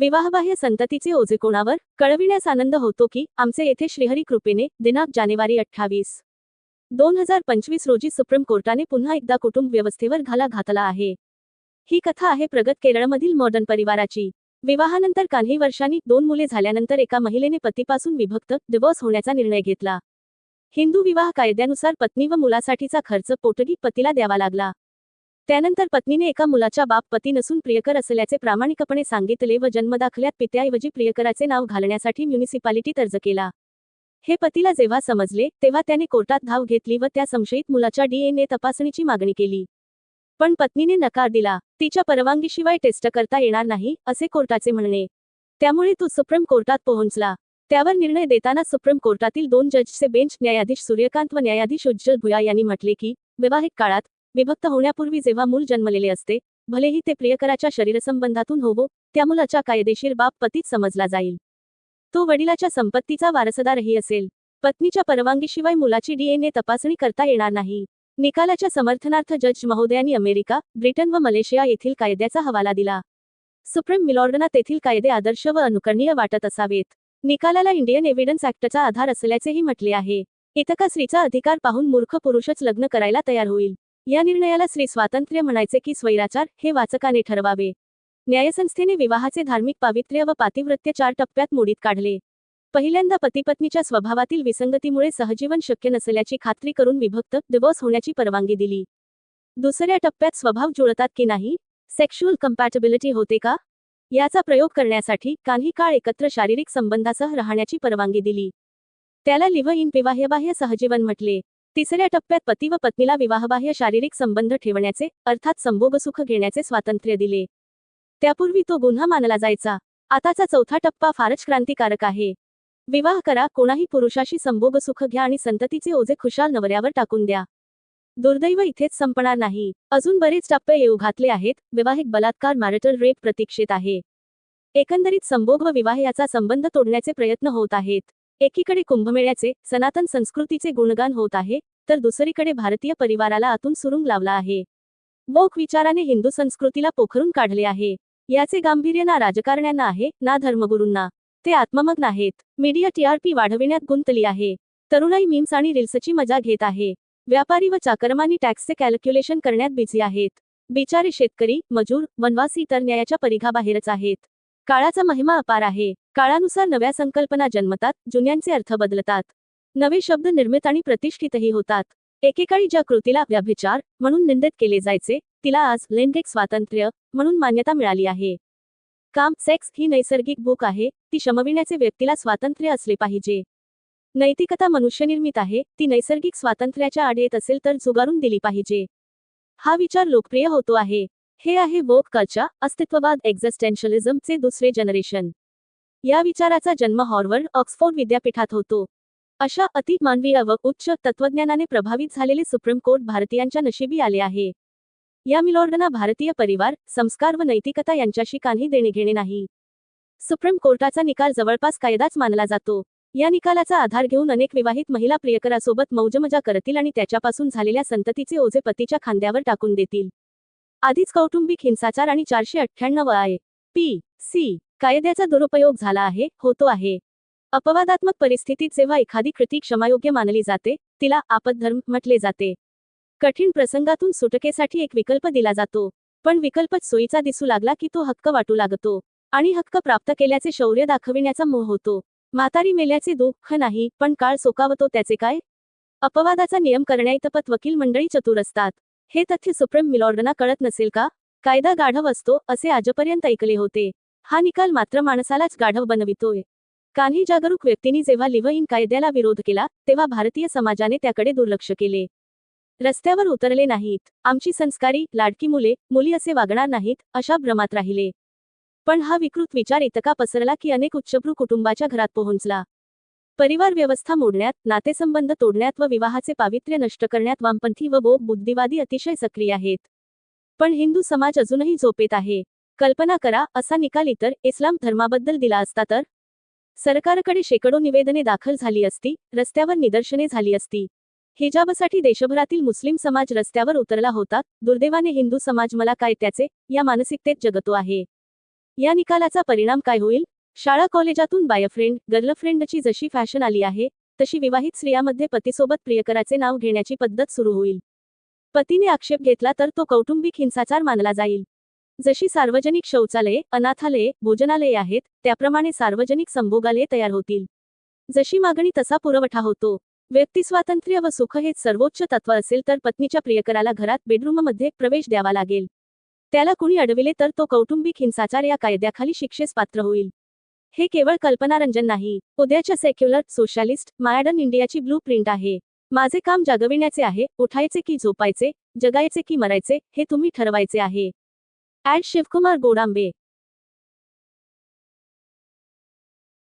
विवाहबाह्य संततीचे ओझे कोणावर? कळविण्यास आनंद होतो की आमचे येथे श्रीहरी कृपेने दिनांक जानेवारी अठ्ठावीस. दोन हजार पंचवीस रोजी सुप्रीम कोर्टाने पुन्हा एकदा कुटुंब व्यवस्थेवर घाला घातला आहे. ही कथा आहे प्रगत केरळमधील मॉडर्न परिवाराची. विवाहानंतर काही वर्षांनी दोन मुले झाल्यानंतर एका महिलेने पतीपासून विभक्त डिवोर्स होण्याचा निर्णय घेतला. हिंदू विवाह कायद्यानुसार पत्नी व मुलासाठीचा खर्च पोटगी पतीला द्यावा लागला. त्यानंतर पत्नीने एका मुलाच्या बाप पती नसून प्रियकर असल्याचे प्रामाणिकपणे सांगितले व जन्मदाखल्यात पित्याऐवजी प्रियकराचे नाव घालण्यासाठी म्युनिसिपालिटीत अर्ज केला. हे पतीला जेव्हा समजले तेव्हा त्याने कोर्टात धाव घेतली व त्या संशयित मुलाच्या डीएनए तपासणीची मागणी केली. पण पत्नीने नकार दिला तिच्या परवानगीशिवाय टेस्ट करता येणार नाही असे कोर्टाचे म्हणणे. त्यामुळे तो सुप्रीम कोर्टात पोहोचला. त्यावर निर्णय देताना सुप्रीम कोर्टातील दोन जजचे बेंच न्यायाधीश सूर्यकांत व न्यायाधीश उज्ज्वल भुया यांनी म्हटले की वैवाहिक काळात विभक्त होण्यापूर्वी जेव्हा मूल जन्मलेले असते भलेही ते प्रियकराच्या शरीरसंबंधातून होवो त्या मुलाच्या कायदेशीर बाप पतीत समजला जाईल. तो वडिलाच्या संपत्तीचा वारसदारही असेल. पत्नीच्या परवानगीशिवाय मुलाची डीएनए तपासणी करता येणार नाही. निकालाच्या समर्थनार्थ जज महोदयांनी अमेरिका ब्रिटन व मलेशिया येथील कायद्याचा हवाला दिला. सुप्रीम मिलॉर्डना तेथील कायदे आदर्श व अनुकरणीय वाटत असावेत. निकालाला इंडियन एव्हिडन्स ऍक्टचा आधार असल्याचेही म्हटले आहे. इतका स्त्रीचा अधिकार पाहून मूर्ख पुरुषच लग्न करायला तयार होईल. या निर्णयाला स्त्री स्वातंत्र्य म्हणायचे की स्वैराचार हे वाचकाने ठरवावे. न्यायसंस्थेने विवाहाचे धार्मिक पावित्र्य व पातिवृत्य चार टप्प्यात मोडीत काढले. पहिल्यांदा पतीपत्नीच्या स्वभावातील विसंगतीमुळे सहजीवन शक्य नसल्याची खात्री करून विभक्त डिवोर्स होण्याची परवानगी दिली. दुसऱ्या टप्प्यात स्वभाव जुळतात की नाही? सेक्शुअल कम्पॅटेबिलिटी होते का? याचा प्रयोग करण्यासाठी काही काळ एकत्र शारीरिक संबंधासह राहण्याची परवानगी दिली. त्याला लिव्ह इन पिवाह्यबाह्य सहजीवन म्हटले. तिसऱ्या टप्प्यात पती व पत्नीला विवाहबाह्य शारीरिक संबंध ठेवण्याचे अर्थात संभोगसुख घेण्याचे स्वातंत्र्य दिले. त्यापूर्वी तो गुन्हा मानला जायचा. आताचा चौथा टप्पा फारच क्रांतिकारक आहे. विवाह करा कोणाही पुरुषाशी संभोगसुख घ्या आणि संततीचे ओझे खुशाल नवऱ्यावर टाकून द्या. दुर्दैव इथेच संपणार नाही. अजून बरेच टप्पे येऊ घातले आहेत. वैवाहिक बलात्कार मॅरिटल रेप प्रतीक्षेत आहे. एकंदरीत संभोग व विवाह याचा संबंध तोडण्याचे प्रयत्न होत आहेत. एकीकडे कुंभमेळ्याचे सनातन संस्कृतीचे गुणगान होत आहे तर दुसरीकडे भारतीय परिवाराला आतून सुरुंग लावला आहे. वोक विचाराने हिंदू संस्कृतीला पोखरून काढले आहे. याचे गांभीर्य ना राजकारण्यांना आहे ना धर्मगुरूंना. ते आत्ममग्न आहेत. मीडिया टीआरपी वाढविण्यात गुंतली आहे. तरुणाई मीम्स आणि रील्सची मजा घेत आहे. व्यापारी व चाकरमानी टॅक्सचे कॅल्क्युलेशन करण्यात बिझी आहेत. बिचारे शेतकरी मजूर वनवासी तर न्यायाच्या परिघाबाहेरच आहेत. काळाचा महिमा अपार आहे. काळानुसार नव्या संकल्पना जन्मतात जुन्यांचे अर्थ बदलतात. नवे शब्द निर्मित आणि प्रतिष्ठितही होतात. एकेकाळी ज्या कृतीला व्यभिचार म्हणून निंदित केले जायचे तिला आज लैंगिक स्वातंत्र्य म्हणून मान्यता मिळाली आहे. काम सेक्स ही नैसर्गिक भूक आहे ती शमविण्याचे व्यक्तीला स्वातंत्र्य असले पाहिजे. नैतिकता मनुष्यनिर्मित आहे ती नैसर्गिक स्वातंत्र्याच्या आड येत असेल तर झुगारून दिली पाहिजे. हा विचार लोकप्रिय होतो आहे. हे आहे वोक कल्चर अस्तित्ववाद एक्झिस्टेन्शियलिझमचे दुसरे जनरेशन या विचाराचा जन्म हॉर्वर्ड ऑक्सफोर्ड विद्यापीठात होतो. अशा अति मानवीय व उच्च तत्वज्ञानाने प्रभावित झालेले सुप्रीम कोर्ट भारतीयांच्या नशिबी आले आहे. या मिलॉर्डना भारतीय परिवार संस्कार व नैतिकता यांच्याशी काही देणेघेणे नाही. सुप्रीम कोर्टाचा निकाल जवळपास कायदाच मानला जातो. या निकालाचा आधार घेऊन अनेक विवाहित महिला प्रियकरासोबत मौजमजा करतील आणि त्याच्यापासून झालेल्या संततीचे ओझे पतीच्या खांद्यावर टाकून देतील. आधीच कौटुंबिक हिंसाचार आणि चारशे अठ्ठ्याण्णव आय पी सी कायद्याचा दुरुपयोग झाला आहे होतो आहे. अपवादात्मक परिस्थितीत जेव्हा एखादी कृती क्षमायोग्य मानली जाते तिला आपद्धर्म म्हटले जाते. कठीण प्रसंगातून सुटकेसाठी एक विकल्प दिला जातो. पण विकल्पच सोयीचा दिसू लागला की तो हक्क वाटू लागतो. आणि हक्क प्राप्त केल्याचे शौर्य दाखविण्याचा मोह होतो. म्हातारी मेल्याचे दुःख नाही पण काळ सोकावतो त्याचे काय? अपवादाचा नियम करण्याइतपत वकील मंडळी चतुर असतात. हे तथ्य सुप्रीम मिलॉर्डना कळत नसेल का? कायदा गाढव असतो असे आजपर्यंत ऐकले होते. हा निकाल मात्र माणसालाच गाढव बनवितोय. काही जागरूक व्यक्तींनी जेव्हा लिव्ह इन कायद्याला विरोध केला तेव्हा भारतीय समाजाने त्याकडे दुर्लक्ष केले. रस्त्यावर उतरले नाहीत. आमची संस्कारी लाडकी मुले मुली असे वागणार नाहीत अशा भ्रमात राहिले. पण हा विकृत विचार इतका पसरला की अनेक उच्चभ्रू कुटुंबाच्या घरात पोहोचला. परिवार व्यवस्था मोडण्यात नातेसंबंध तोडण्यात व विवाहाचे पावित्र्य नष्ट करण्यात वामपंथी व बोप बुद्धिवादी अतिशय सक्रिय आहेत. पण हिंदू समाज अजूनही झोपेत आहे. कल्पना करा असा निकाल इतर इस्लाम धर्माबद्दल दिला असता तर? सरकारकडे शेकडो निवेदने दाखल झाली असती रस्त्यावर निदर्शने झाली असती. हिजाबसाठी देशभरातील मुस्लिम समाज रस्त्यावर उतरला होता दुर्दैवाने हिंदू समाज मला काय त्याचे या मानसिकतेत जगतो आहे. या निकालाचा परिणाम काय होईल? शाळा कॉलेजातून बायफ्रेंड गर्लफ्रेंडची जशी फॅशन आली आहे तशी विवाहित स्त्रियामध्ये पतीसोबत प्रियकराचे नाव घेण्याची पद्धत सुरू होईल. पतीने आक्षेप घेतला तर तो कौटुंबिक हिंसाचार मानला जाईल. जशी सार्वजनिक शौचालये अनाथालये भोजनालये आहेत त्याप्रमाणे सार्वजनिक संभोगालये तयार होतील. जशी मागणी तसा पुरवठा होतो. व्यक्तिस्वातंत्र्य व सुख हेच सर्वोच्च तत्व असेल तर पत्नीच्या प्रियकराला घरात बेडरूममध्ये प्रवेश द्यावा लागेल. त्याला कुणी अडविले तर तो कौटुंबिक हिंसाचार या कायद्याखाली शिक्षेस पात्र होईल. हे केवळ कल्पनारंजन नाही उद्याच्या सेक्युलर सोशलिस्ट मायडन इंडियाची ब्लू प्रिंट आहे. माझे काम जागविण्याचे आहे उठायचे की झोपायचे जगायचे की मरायचे हे तुम्ही ठरवायचे आहे. ऍड शिवकुमार गोडांबे